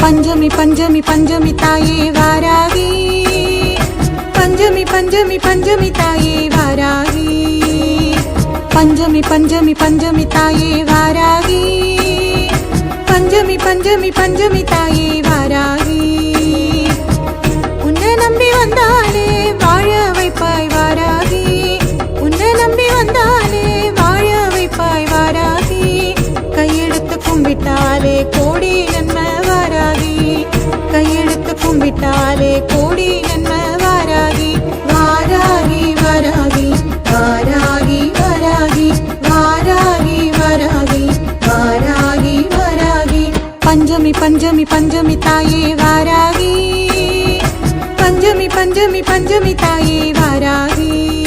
பஞ்சமி பஞ்சமி பஞ்சமி தாயே வாராகி. பஞ்சமி பஞ்சமி பஞ்சமி தாயே வாராகி. பஞ்சமி பஞ்சமி பஞ்சமி தாயே வாராகி. பஞ்சமி பஞ்சமி பஞ்சமி தாயே வாராகி. உன்னை நம்பி வந்தாலே வாழ வைப்பாய் வாராகி. உன்னை நம்பி வந்தாலே வாழ வைப்பாய் வாராகி. கையெடுத்து கும்பிட்டாலே கோடி വിട്ടാലെ കൂടി നന്മ വാരാകി വാരാകി വരാകി വാരാകി വരാകി വാരാകി വരാകി വാരാകി വരാകി. പഞ്ചമി പഞ്ചമി പഞ്ചമി തായേ വാരാകി. പഞ്ചമി പഞ്ചമി പഞ്ചമി തായേ വാരാകി.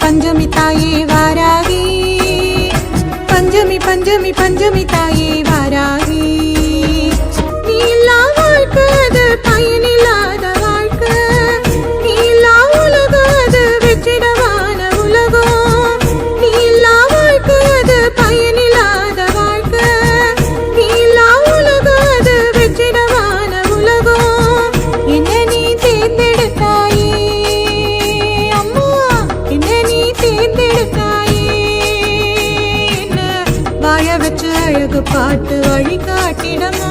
പഞ്ചമി തായേ വാരാകി പഞ്ചമി പഞ്ചമി പഞ്ചമി തായേ വാരാകി அழகு பாட்டு வழி காட்டிடமா?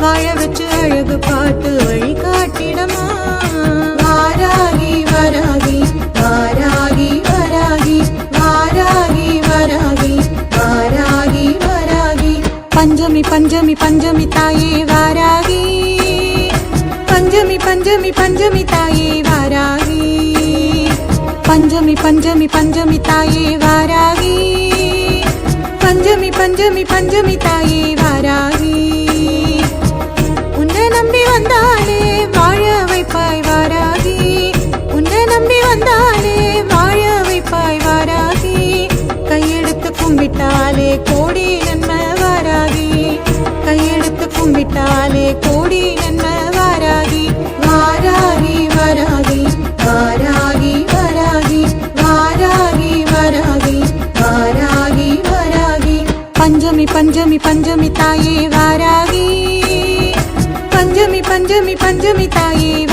வாழ வச்சு அழகு பாட்டு வழி காட்டிடமா? வாராகி வராகி வாராகி வராகி வாராகி வராகி வாராகி வராகி. பஞ்சமி பஞ்சமி பஞ்சமி தாயே வாராகி. பஞ்சமி பஞ்சமி பஞ்சமி தாயே வாராகி. பஞ்சமி பஞ்சமி பஞ்சமி தாயே வாராகி. பஞ்சமி பஞ்சமி தாயே வாராகி. உன்னை நம்பி வந்தாலே வாழ வைப்பாய் வாராகி. உன்னை நம்பி வந்தாலே வாழ வைப்பாய் வாராகி. கையெடுத்து கும்பிட்டாலே கோடி நன்மை வாராகி. கையெடுத்து கும்பிட்டாலே கோடி 半只米，半只米，大衣。